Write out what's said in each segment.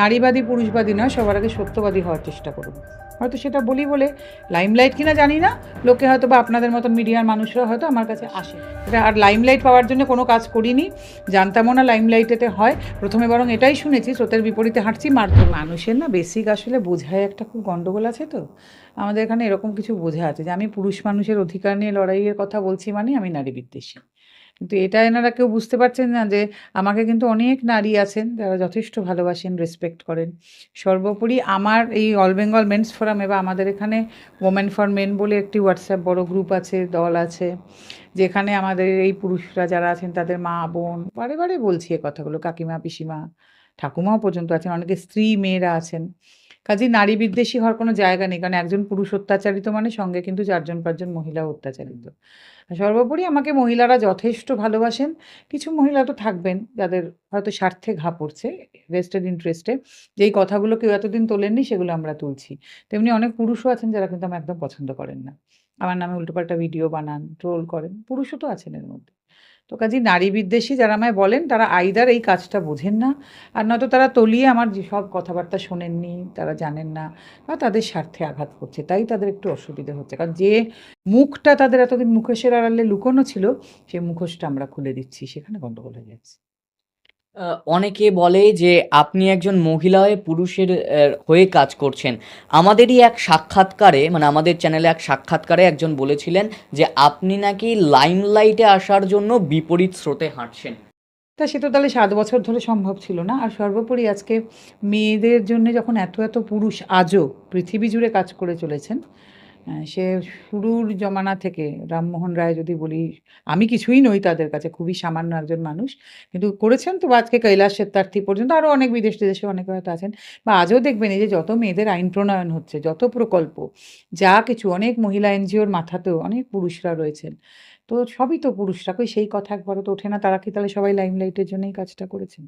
নারীবাদী, পুরুষবাদী নয়, সবার আগে সত্যবাদী হওয়ার চেষ্টা করুন। হয়তো সেটা বলি বলে লাইমলাইট কিনা জানি না, লোকে হয়তো বা আপনাদের মতন মিডিয়ার মানুষরা হয়তো আমার কাছে আসে। এটা আর লাইমলাইট পাওয়ার জন্য কোনো কাজ করিনি, জানতামও না লাইমলাইটেতে হয়। প্রথমে বরং এটাই শুনেছি, স্রোতের বিপরীতে হাঁটছি, মারধর। মানুষের না বেসিক আসলে বোঝায় একটা খুব গন্ডগোল আছে তো। আমাদের এখানে এরকম কিছু বোঝা আছে যে আমি পুরুষ মানুষের অধিকার নিয়ে লড়াইয়ের কথা বলছি মানে আমি নারী বিদ্বেষী কিন্তু এটা এনারা কেউ বুঝতে পারছেন না যে আমাকে কিন্তু অনেক নারী আছেন যারা যথেষ্ট ভালোবাসেন রেসপেক্ট করেন। সর্বোপরি আমার এই অল বেঙ্গল মেন্স ফোরামে বা আমাদের এখানে ওমেন ফর মেন বলে একটি হোয়াটসঅ্যাপ বড় গ্রুপ আছে, দল আছে, যেখানে আমাদের এই পুরুষরা যারা আছেন তাদের মা, বোন, বারে বারে বলছি এ কথাগুলো, কাকিমা, পিসিমা, ঠাকুমাও পর্যন্ত আছেন, অনেকে স্ত্রী, মেয়েরা আছেন। কাজেই নারী বিদ্বেষী হওয়ার কোনো জায়গা নেই, কারণ একজন পুরুষ অত্যাচারিত মানে সঙ্গে কিন্তু চারজন, পাঁচজন মহিলা অত্যাচারিত। সর্বোপরি আমাকে মহিলারা যথেষ্ট ভালোবাসেন, কিছু মহিলা তো থাকবেন যাদের হয়তো স্বার্থে ঘা পড়ছে ভেস্টেড ইন্টারেস্টে যেই কথাগুলো কেউ এতদিন তোলেননি সেগুলো আমরা তুলছি। তেমনি অনেক পুরুষও আছেন যারা কিন্তু আমি একদম পছন্দ করেন না। আমার নামে উল্টোপাল্টা ভিডিও বানান ট্রোল করেন, পুরুষও তো আছেন এর মধ্যে। তো কাজেই নারী বিদ্বেষী যারা আমায় বলেন, তারা আইদার এই কাজটা বোঝেন না, আর নয়তো তারা তলিয়ে আমার সব কথাবার্তা শোনেননি, তারা জানেন না, বা তাদের স্বার্থে আঘাত করছে তাই তাদের একটু অসুবিধে হচ্ছে। কারণ যে মুখটা তাদের এতদিন মুখোশের আড়ালে লুকোনো ছিল সেই মুখোশটা আমরা খুলে দিচ্ছি, সেখানে গন্ডগোল হয়ে যাচ্ছে। অনেকে বলে যে আপনি একজন মহিলা হয়ে পুরুষের হয়ে কাজ করছেন। আমাদেরই এক সাক্ষাৎকারে মানে আমাদের চ্যানেলে এক সাক্ষাৎকারে একজন বলেছিলেন যে আপনি নাকি লাইমলাইটে আসার জন্য বিপরীত স্রোতে হাঁটছেন। তা সে তো তাহলে সাত বছর ধরে সম্ভব ছিল না। আর সর্বোপরি আজকে মেয়েদের জন্য যখন এত এত পুরুষ আজও পৃথিবী জুড়ে কাজ করে চলেছেন সে শুরুর জমানা থেকে রামমোহন রায় যদি বলি, আমি কিছুই নই তাদের কাছে, খুবই সামান্য একজন মানুষ। কিন্তু করেছেন তো আজকে কৈলাস সেতার্থী পর্যন্ত আরও অনেক বিদেশ টিদেশে অনেকে হয়তো আছেন। বা আজও দেখবেন এই যে যত মেয়েদের আইন প্রণয়ন হচ্ছে, যত প্রকল্প, যা কিছু, অনেক মহিলা এনজিওর মাথাতেও অনেক পুরুষরা রয়েছেন। তো সবই তো পুরুষরা, কই সেই কথা একবারও তো ওঠে না, তারা কি তাহলে সবাই লাইমলাইটের জন্যই কাজটা করেছেন?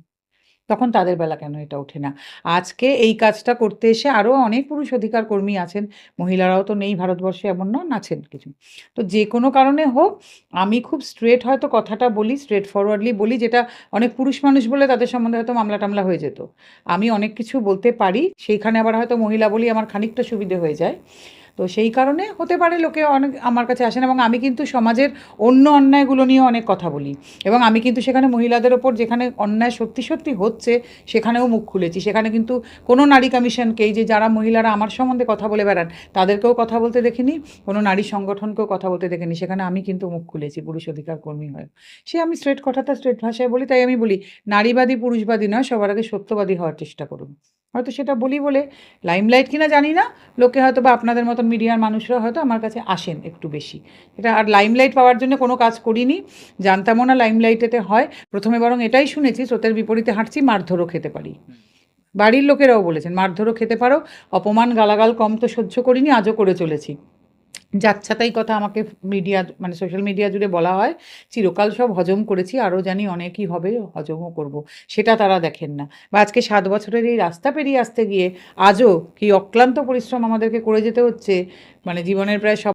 তখন তাদের বেলা কেন এটা ওঠে না? আজকে এই কাজটা করতে এসে আরও অনেক পুরুষ অধিকার কর্মী আছেন। মহিলারাও তো নেই ভারতবর্ষে এমন নন, আছেন কিছু। তো যে কোনো কারণে হোক, আমি খুব স্ট্রেট হয়তো কথাটা বলি স্ট্রেট ফরওয়ার্ডলি বলি, যেটা অনেক পুরুষ মানুষ বলে তাদের সম্বন্ধে হয়তো মামলা টামলা হয়ে যেত। আমি অনেক কিছু বলতে পারি, সেইখানে আবার হয়তো মহিলা বলি আমার খানিকটা সুবিধে হয়ে যায়। তো সেই কারণে হতে পারে লোকে অনেক আমার কাছে আসেন এবং আমি কিন্তু সমাজের অন্য অন্যায়গুলো নিয়ে অনেক কথা বলি। এবং আমি কিন্তু সেখানে মহিলাদের ওপর যেখানে অন্যায় সত্যি সত্যি হচ্ছে, সেখানেও মুখ খুলেছি। সেখানে কিন্তু কোনো নারী কমিশনকে এই যে যারা মহিলারা আমার সম্বন্ধে কথা বলে বেড়ান, তাদেরকেও কথা বলতে দেখিনি, কোনো নারী সংগঠনকেও কথা বলতে দেখিনি। সেখানে আমি কিন্তু মুখ খুলেছি, পুরুষ অধিকার কর্মী হয়ে। সে আমি স্ট্রেট কথাটা স্ট্রেট ভাষায় বলি, তাই আমি বলি, নারীবাদী, পুরুষবাদী নয়, সবার আগে সত্যবাদী হওয়ার চেষ্টা করুন। হয়তো সেটা বলি বলে লাইমলাইট কিনা জানি না। লোকে হয়তো বা আপনাদের মতন মিডিয়ার মানুষরা হয়তো আমার কাছে আসেন একটু বেশি। এটা আর লাইমলাইট পাওয়ার জন্য কোনো কাজ করিনি। জানতামও না লাইমলাইটেতে হয়। প্রথমে বরং এটাই শুনেছি, স্রোতের বিপরীতে হাঁটছি, মারধরও খেতে পারি। বাড়ির লোকেরাও বলেছেন, মারধরও খেতে পারো, অপমান গালাগাল কম তো সহ্য করিনি, আজও করে চলেছি। যাচ্ছাতাই কথা আমাকে মিডিয়া মানে সোশ্যাল মিডিয়া জুড়ে বলা হয়, চিরকাল সব হজম করেছি, আরও জানি অনেকই হবে, হজমও করব। সেটা তারা দেখেন না। বা আজকে সাত বছরের এই রাস্তা পেরিয়ে আসতে গিয়ে আজও কি অক্লান্ত পরিশ্রম আমাদেরকে করে যেতে হচ্ছে? মানে জীবনের প্রায় সব